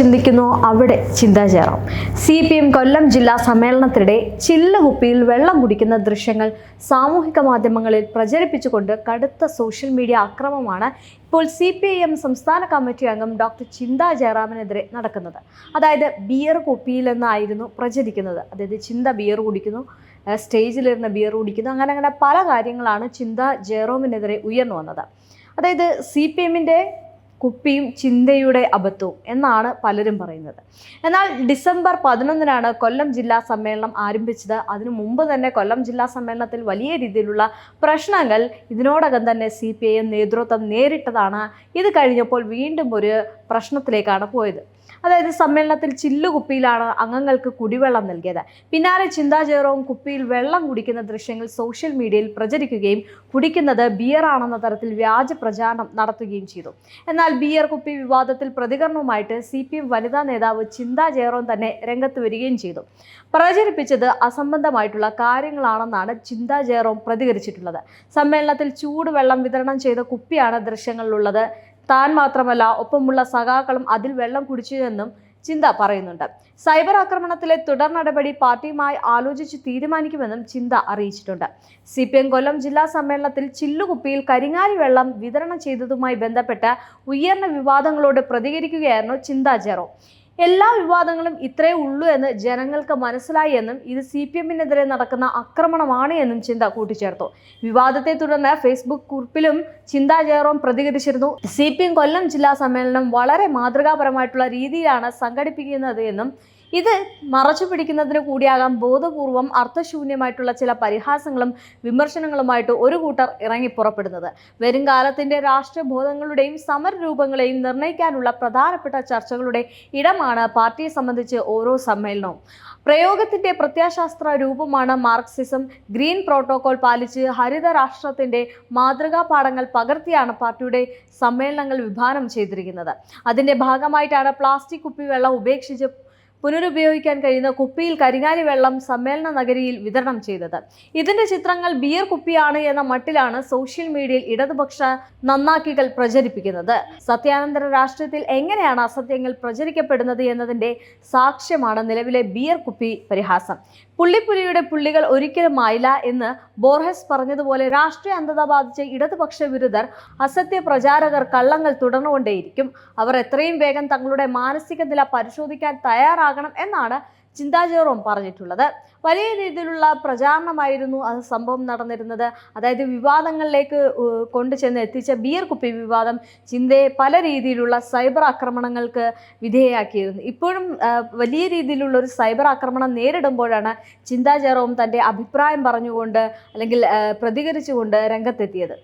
ചിന്തിക്കുന്നു. അവിടെ Chintha Jayaram C P M Kollam ജില്ലാ സമ്മേളനത്തിനിടെ ചില്ലുകുപ്പിയിൽ വെള്ളം കുടിക്കുന്ന ദൃശ്യങ്ങൾ സാമൂഹിക മാധ്യമങ്ങളിൽ പ്രചരിപ്പിച്ചുകൊണ്ട് കടുത്ത സോഷ്യൽ മീഡിയ അക്രമമാണ് ഇപ്പോൾ സി പി ഐ എം സംസ്ഥാന കമ്മിറ്റി അംഗം ഡോക്ടർ ചിന്താ ജയറാമിനെതിരെ നടക്കുന്നത്. അതായത് ബിയർ കുപ്പിയിലെന്നായിരുന്നു പ്രചരിക്കുന്നത്. അതായത് ചിന്ത ബിയർ കുടിക്കുന്നു സ്റ്റേജിലിരുന്ന് ബിയർ കുടിക്കുന്നു അങ്ങനെ അങ്ങനെ പല കാര്യങ്ങളാണ് ചിന്ത ജയറോമിനെതിരെ ഉയർന്നു വന്നത്. അതായത് സി പി എമ്മിന്റെ കുപ്പിയും ചിന്തയുടെ അബദ്ധവും എന്നാണ് പലരും പറയുന്നത്. എന്നാൽ ഡിസംബർ പതിനൊന്നിനാണ് കൊല്ലം ജില്ലാ സമ്മേളനം ആരംഭിച്ചത്. അതിനു മുമ്പ് തന്നെ കൊല്ലം ജില്ലാ സമ്മേളനത്തിൽ വലിയ രീതിയിലുള്ള പ്രശ്നങ്ങൾ ഇതിനോടകം തന്നെ സി നേതൃത്വം നേരിട്ടതാണ്. ഇത് കഴിഞ്ഞപ്പോൾ വീണ്ടും ഒരു പ്രശ്നത്തിലേക്കാണ് പോയത്. അതായത് സമ്മേളനത്തിൽ ചില്ലുകുപ്പിയിലാണ് അംഗങ്ങൾക്ക് കുടിവെള്ളം നൽകിയത്. പിന്നാലെ ചിന്താ കുപ്പിയിൽ വെള്ളം കുടിക്കുന്ന ദൃശ്യങ്ങൾ സോഷ്യൽ മീഡിയയിൽ പ്രചരിക്കുകയും കുടിക്കുന്നത് ബിയർ ആണെന്ന തരത്തിൽ വ്യാജ പ്രചാരണം നടത്തുകയും ചെയ്തു. എന്നാൽ ബിയർ കുപ്പി വിവാദത്തിൽ പ്രതികരണവുമായിട്ട് സി പി എം വനിതാ നേതാവ് ചിന്താ ജെറോം തന്നെ രംഗത്ത് വരികയും ചെയ്തു. പ്രചരിപ്പിച്ചത് അസംബന്ധമായിട്ടുള്ള കാര്യങ്ങളാണെന്നാണ് ചിന്താ പ്രതികരിച്ചിട്ടുള്ളത്. സമ്മേളനത്തിൽ ചൂടുവെള്ളം വിതരണം ചെയ്ത കുപ്പിയാണ് ദൃശ്യങ്ങളിലുള്ളത്. താൻ മാത്രമല്ല ഒപ്പമുള്ള സഖാക്കളും അതിൽ വെള്ളം കുടിച്ചു എന്നും ചിന്ത പറയുന്നുണ്ട്. സൈബർ ആക്രമണത്തിലെ തുടർ നടപടി പാർട്ടിയുമായി ആലോചിച്ച് തീരുമാനിക്കുമെന്നും ചിന്ത അറിയിച്ചിട്ടുണ്ട്. സി പി എം കൊല്ലം ജില്ലാ സമ്മേളനത്തിൽ ചില്ലുകുപ്പിയിൽ കരിങ്ങാലി വെള്ളം വിതരണം ചെയ്തതുമായി ബന്ധപ്പെട്ട് ഉയർന്ന വിവാദങ്ങളോട് പ്രതികരിക്കുകയായിരുന്നു ചിന്ത ജെറോ. എല്ലാ വിവാദങ്ങളും ഇത്രയേ ഉള്ളൂ എന്ന് ജനങ്ങൾക്ക് മനസ്സിലായി എന്നും ഇത് സി പി എമ്മിനെതിരെ നടക്കുന്ന ആക്രമണമാണ് എന്നും ചിന്ത കൂട്ടിച്ചേർത്തു. വിവാദത്തെ തുടർന്ന് ഫേസ്ബുക്ക് കുറിപ്പിലും ചിന്ത ജയറോം പ്രതികരിച്ചിരുന്നു. സി കൊല്ലം ജില്ലാ സമ്മേളനം വളരെ മാതൃകാപരമായിട്ടുള്ള രീതിയിലാണ് സംഘടിപ്പിക്കുന്നത് എന്നും ഇത് മറച്ചു പിടിക്കുന്നതിന് കൂടിയാകാം ബോധപൂർവം അർത്ഥശൂന്യമായിട്ടുള്ള ചില പരിഹാസങ്ങളും വിമർശനങ്ങളുമായിട്ട് ഒരു കൂട്ടർ ഇറങ്ങി പുറപ്പെടുന്നത്. വരും കാലത്തിന്റെ രാഷ്ട്രബോധങ്ങളുടെയും സമരരൂപങ്ങളെയും നിർണയിക്കാനുള്ള പ്രധാനപ്പെട്ട ചർച്ചകളുടെ ഇടമാണ് പാർട്ടിയെ സംബന്ധിച്ച് ഓരോ സമ്മേളനവും. പ്രയോഗത്തിന്റെ പ്രത്യാശാസ്ത്ര രൂപമാണ് മാർക്സിസം. ഗ്രീൻ പ്രോട്ടോകോൾ പാലിച്ച് ഹരിത രാഷ്ട്രത്തിന്റെ മാതൃകാ പാഠങ്ങൾ പകർത്തിയാണ് പാർട്ടിയുടെ സമ്മേളനങ്ങൾ വിഭാവനം ചെയ്തിരിക്കുന്നത്. അതിന്റെ ഭാഗമായിട്ടാണ് പ്ലാസ്റ്റിക് കുപ്പിവെള്ളം ഉപേക്ഷിച്ച് പുനരുപയോഗിക്കാൻ കഴിയുന്ന കുപ്പിയിൽ കരിങ്ങാലി വെള്ളം സമ്മേളന നഗരിയിൽ വിതരണം ചെയ്തത്. ഇതിന്റെ ചിത്രങ്ങൾ ബിയർ കുപ്പിയാണ് എന്ന മട്ടിലാണ് സോഷ്യൽ മീഡിയയിൽ ഇടതുപക്ഷ നന്നാക്കികൾ പ്രചരിപ്പിക്കുന്നത്. സത്യാനന്തര രാഷ്ട്രീയത്തിൽ എങ്ങനെയാണ് അസത്യങ്ങൾ പ്രചരിക്കപ്പെടുന്നത് എന്നതിന്റെ സാക്ഷ്യമാണ് നിലവിലെ ബിയർ കുപ്പി പരിഹാസം. പുള്ളിപ്പുലിയുടെ പുള്ളികൾ ഒരിക്കലും ആയില്ല എന്ന് ബോർഹസ് പറഞ്ഞതുപോലെ രാഷ്ട്രീയ അന്ധത ബാധിച്ച ഇടതുപക്ഷ വിരുദ്ധർ അസത്യ പ്രചാരകർ കള്ളങ്ങൾ തുടർന്നുകൊണ്ടേയിരിക്കും. അവർ എത്രയും വേഗം തങ്ങളുടെ മാനസിക നില പരിശോധിക്കാൻ തയ്യാറാകണം എന്നാണ് ചിന്താ ജെറോം പറഞ്ഞിട്ടുള്ളത്. വലിയ രീതിയിലുള്ള പ്രചാരണമായിരുന്നു അത് സംഭവം നടന്നിരുന്നത്. അതായത് വിവാദങ്ങളിലേക്ക് കൊണ്ടു ചെന്ന് എത്തിച്ച ബിയർ കുപ്പി വിവാദം ചിന്തയെ പല രീതിയിലുള്ള സൈബർ ആക്രമണങ്ങൾക്ക് വിധേയയാക്കിയിരുന്നു. ഇപ്പോഴും വലിയ രീതിയിലുള്ള ഒരു സൈബർ ആക്രമണം നേരിടുമ്പോഴാണ് ചിന്താ ജെറോം തന്റെ അഭിപ്രായം പറഞ്ഞുകൊണ്ട് അല്ലെങ്കിൽ പ്രതികരിച്ചുകൊണ്ട് രംഗത്തെത്തിയത്.